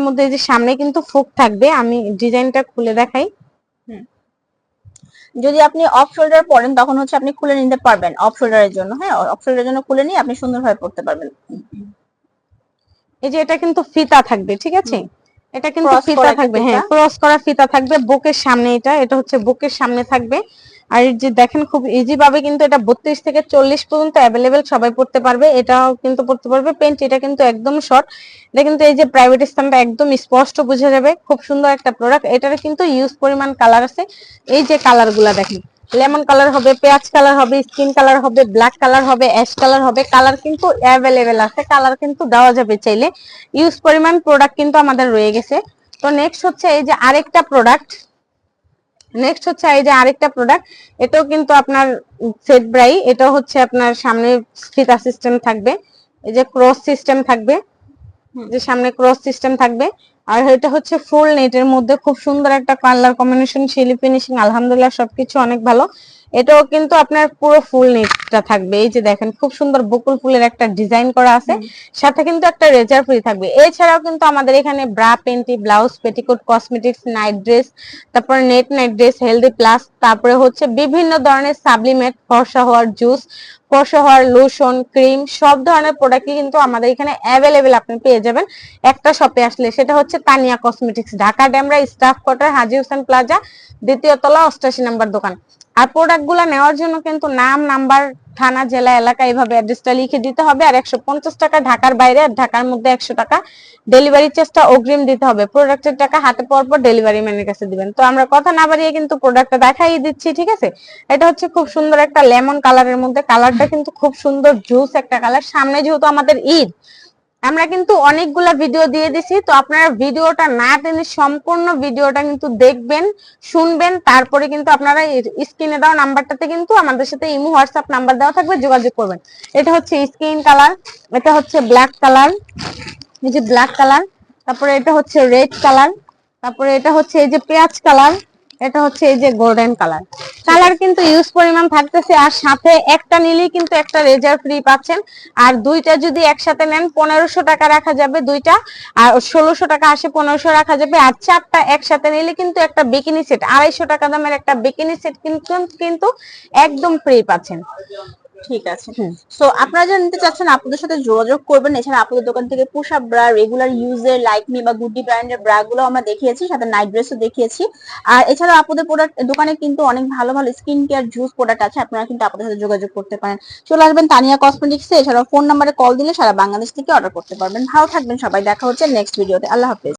মধ্যে যে সামনে কিন্তু ফুক থাকবে আমি ডিজাইনটা খুলে দেখাই। যদি আপনি অফ শোল্ডার পরেন তখন হচ্ছে আপনি খুলে নিতে পারবেন অফ শোল্ডারের জন্য। হ্যাঁ অফ শোল্ডারের জন্য খুলে নিয়ে আপনি সুন্দরভাবে পড়তে পারবেন। এই যে এটা কিন্তু ফিতা থাকবে ঠিক আছে? এটা কিন্তু ফিতা থাকবে হ্যাঁ ক্রস করা ফিতা থাকবে। বুকের সামনে এটা এটা হচ্ছে বুকের সামনে থাকবে। আর যে দেখেন খুব ইজি ভাবে কিন্তু এটা বত্রিশ থেকে চল্লিশ পর্যন্ত অ্যাভেলেবেল সবাই পড়তে পারবে, এটাও কিন্তু পড়তে পারবে পেন্ট এটা কিন্তু একদম শর্ট এটা কিন্তু এই যে প্রাইভেট স্থানটা একদম স্পষ্ট বোঝা যাবে, খুব সুন্দর একটা প্রোডাক্ট এটার কিন্তু ইউজ পরিমাণ কালার আছে। এই যে কালারগুলা দেখেন লেমন কালার হবে, পেঁয়াজ কালার হবে স্কিন কালার হবে ব্ল্যাক কালার হবে অ্যাশ কালার হবে কালার কিন্তু অ্যাভেলেবেল আছে কালার কিন্তু দেওয়া যাবে চাইলে। ইউজ পরিমাণ প্রোডাক্ট কিন্তু আমাদের রয়ে গেছে। তো নেক্সট হচ্ছে এই যে আরেকটা প্রোডাক্ট নেক্সট হচ্ছে এই যে আরেকটা প্রোডাক্ট এটাও কিন্তু আপনার সেট ব্রাই এটা হচ্ছে আপনার সামনে ফিতা সিস্টেম থাকবে। এই যে ক্রস সিস্টেম থাকবে যে সামনে ক্রস সিস্টেম থাকবে। আর এটা হচ্ছে ফুল নেটের মধ্যে খুব সুন্দর একটা কালার কম্বিনেশন শিলি ফিনিশিং আলহামদুলিল্লাহ সবকিছু অনেক ভালো। এটাও কিন্তু আপনার পুরো ফুল নেটটা থাকবে। এই যে দেখেন খুব সুন্দর বকুল ফুলের একটা ডিজাইন করা আছে। সাথে কিন্তু একটা রেজার ফ্রি থাকবে। এছাড়াও কিন্তু আমাদের এখানে bra panty blouse petticoat cosmetics night dress তারপর net night dress healthy plus তারপরে হচ্ছে বিভিন্ন ধরনের সাবলিমেট ফর্সা হওয়ার জুস ফর্সা হওয়ার লোশন ক্রিম সব ধরনের প্রোডাক্টই কিন্তু আমাদের এখানে অ্যাভেলেবেল আপনি পেয়ে যাবেন। একটা শপে আসলে। সেটা হচ্ছে Tania cosmetics Dhaka Demra staff quarter Haji Hossain plaza দ্বিতীয় তলা অষ্টাশি নম্বর দোকান। আর প্রোডাক্ট গুলা নেওয়ার জন্য কিন্তু নাম, নাম্বার, থানা, জেলা, এলাকা এইভাবে অ্যাড্রেসটা লিখে দিতে হবে। আর একশো পঞ্চাশ টাকা ঢাকার বাইরে আর ঢাকার মধ্যে একশো টাকা ডেলিভারি চার্জটা অগ্রিম দিতে হবে। প্রোডাক্টের টাকা হাতে পাওয়ার পর ডেলিভারি ম্যানের কাছে দিবেন। তো আমরা কথা না বাড়িয়ে কিন্তু প্রোডাক্টটা দেখাই দিচ্ছি, ঠিক আছে? এটা হচ্ছে খুব সুন্দর একটা লেমন কালারের মধ্যে। কালারটা কিন্তু খুব সুন্দর জুস একটা কালার সামনে যেহেতু আমাদের ঈদ আমরা কিন্তু অনেকগুলা ভিডিও দিয়ে দিছি, তো আপনারা ভিডিওটা না টেনে সম্পূর্ণ ভিডিওটা কিন্তু দেখবেন, শুনবেন, তারপরে কিন্তু আপনারা স্ক্রিনে দেওয়া নাম্বারটাতে কিন্তু আমাদের সাথে ইমো হোয়াটসঅ্যাপ নাম্বার দেওয়া থাকবে, যোগাযোগ করবেন। এটা হচ্ছে স্কিন কালার এটা হচ্ছে ব্ল্যাক কালার এই যে ব্ল্যাক কালার তারপরে এটা হচ্ছে রেড কালার তারপরে এটা হচ্ছে এই যে পেঁয়াজ কালার এটা হচ্ছে এই যে গোল্ডেন কালার কালার কিন্তু ইউজ পরিমাণ থাকতেছে, আর সাথে একটা নিলেই কিন্তু একটা রেজার ফ্রি পাচ্ছেন। আর দুইটা যদি একসাথে নেন, পনেরোশো টাকা রাখা যাবে দুইটা, আর ষোলোশো টাকা আসে পনেরোশো রাখা যাবে। আর চারটা একসাথে নিলে কিন্তু একটা বিকিনি সেট আড়াইশো টাকা দামের একটা বিকিনি সেট কিন্তু কিন্তু একদম ফ্রি পাচ্ছেন। ঠিক আছে। সো আপনারা যারা নিতে চাচ্ছেন আপনাদের সাথে যোগাযোগ করবেন। এছাড়া আপনাদের দোকান থেকে পুষা ব্রা রেগুলার ইউজের লাইক মি বা গুডি ব্র্যান্ডের ব্রা গুলো আমরা দেখিয়েছি সাথে নাইট ড্রেসও দেখিয়েছি। আর এছাড়া আপনাদের প্রোডাক্ট দোকানে কিন্তু অনেক ভালো ভালো স্কিন কেয়ার জুস প্রোডাক্ট আছে আপনারা কিন্তু আপনাদের সাথে যোগাযোগ করতে পারেন। চলে আসবেন তানিয়া কসমেটিক্সে এছাড়াও ফোন নাম্বারে কল দিলে সারা বাংলাদেশ থেকে অর্ডার করতে পারবেন। ভালো থাকবেন সবাই দেখা হচ্ছে নেক্সট ভিডিওতে আল্লাহ হাফেজ।